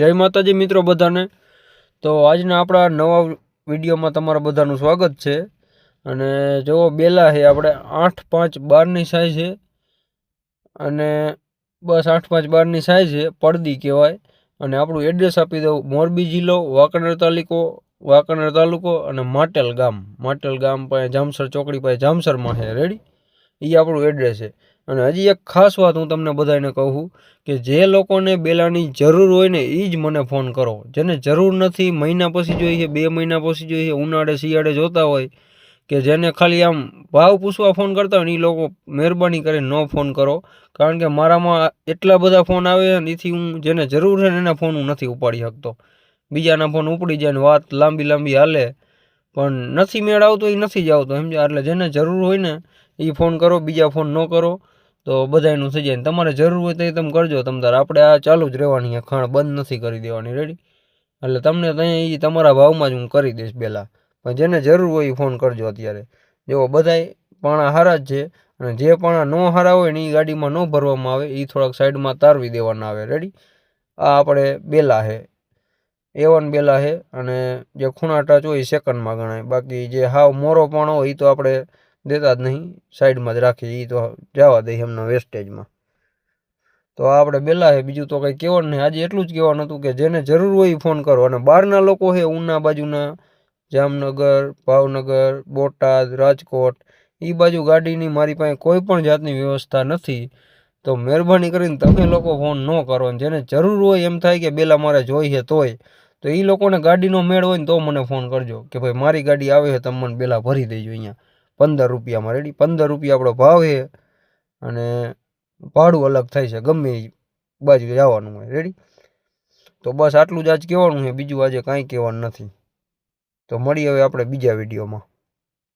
જય માતાજી મિત્રો બધાને. તો આજના આપણા નવા વિડીયોમાં તમારા બધાનું સ્વાગત છે. અને જુઓ બેલા છે, આપણે આઠ પાંચ બારની સાઈઝ છે. અને બસ આઠ પાંચ બારની સાઈઝ છે, પડદી કહેવાય. અને આપણું એડ્રેસ આપી દઉં, મોરબી જિલ્લો, વાંકનેર તાલુકો વાંકનેર તાલુકો અને માટેલ ગામ. માટેલ ગામ પાસે જામસર ચોકડી પાસે જામસરમાં છે. રેડી એ આપણું એડ્રેસ છે. અને હજી એક ખાસ વાત હું તમને બધાને કહું કે જે લોકોને બેલાની જરૂર હોય ને એ જ મને ફોન કરો. જેને જરૂર નથી, મહિના પછી જોઈએ બે મહિના પછી જોઈએ ઉનાળે, શિયાળે જોતા હોય કે જેને ખાલી આમ ભાવ પૂછવા ફોન કરતા હોય ને એ લોકો મહેરબાની કરીને ન ફોન કરો. કારણ કે મારામાં એટલા બધા ફોન આવે એથી હું જેને જરૂર છે ને એના ફોન હું નથી ઉપાડી શકતો. બીજાના ફોન ઉપડી જાય ને વાત લાંબી લાંબી હાલે, પણ નથી મેળ આવતો એ નથી જ આવતો, સમજ્યા? એટલે જેને જરૂર હોય ને એ ફોન કરો, બીજા ફોન ન કરો. તો બધાયનું થઈ જાય તમારે જરૂર હોય તો એ તમે કરજો. તમ તાર આપણે આ ચાલુ જ રહેવાની છે, ખાણ બંધ નથી કરી દેવાની રેડી એટલે તમને ત્યાં એ તમારા ભાવમાં જ હું કરી દઈશ પહેલાં પણ જેને જરૂર હોય એ ફોન કરજો અત્યારે. જો બધાય પાણા હારા જ છે અને જે પાણા ન હારા હોય ને એ ગાડીમાં ન ભરવામાં આવે એ થોડાક સાઈડમાં તારવી દેવાના આવે રેડી આ આપણે બેલા છે. એવન બેલા છે અને જે ખૂણા ટચ હોય એ સેકન્ડમાં ગણાય. બાકી જે હાવ મોરો પાણો હોય એ તો આપણે દેતા જ નહીં, સાઈડમાં જ રાખી એ તો જવા દઈએ એમના વેસ્ટેજમાં તો આપણે બેલા છે બીજું તો કંઈ કહેવાનું નહીં. આજે એટલું જ કહેવાનું હતું કે જેને જરૂર હોય એ ફોન કરો. અને બહારના લોકો છે ઉના બાજુના, જામનગર, ભાવનગર, બોટાદ, રાજકોટ એ બાજુ ગાડીની મારી પાસે કોઈ પણ જાતની વ્યવસ્થા નથી. તો મહેરબાની કરીને તમે લોકો ફોન ન કરો. જેને જરૂર હોય એમ થાય કે બેલા મારે જોઈએ તોય, તો એ લોકોને ગાડીનો મેળ હોય ને તો મને ફોન કરજો. કે ભાઈ મારી ગાડી આવે છે તમે મને બેલા ભરી દેજો અહીંયા. પંદર રૂપિયામાં રેડી. પંદર રૂપિયા આપણો ભાવ છે અને ભાડું અલગ થાય છે. ગમે એ બાજુ જવાનું હોય. રેડી? તો બસ આટલું જ આજ કહેવાનું છે. બીજું આજે કાંઈ કહેવાનું નથી. તો મળીએ હવે આપણે બીજા વિડીયોમાં.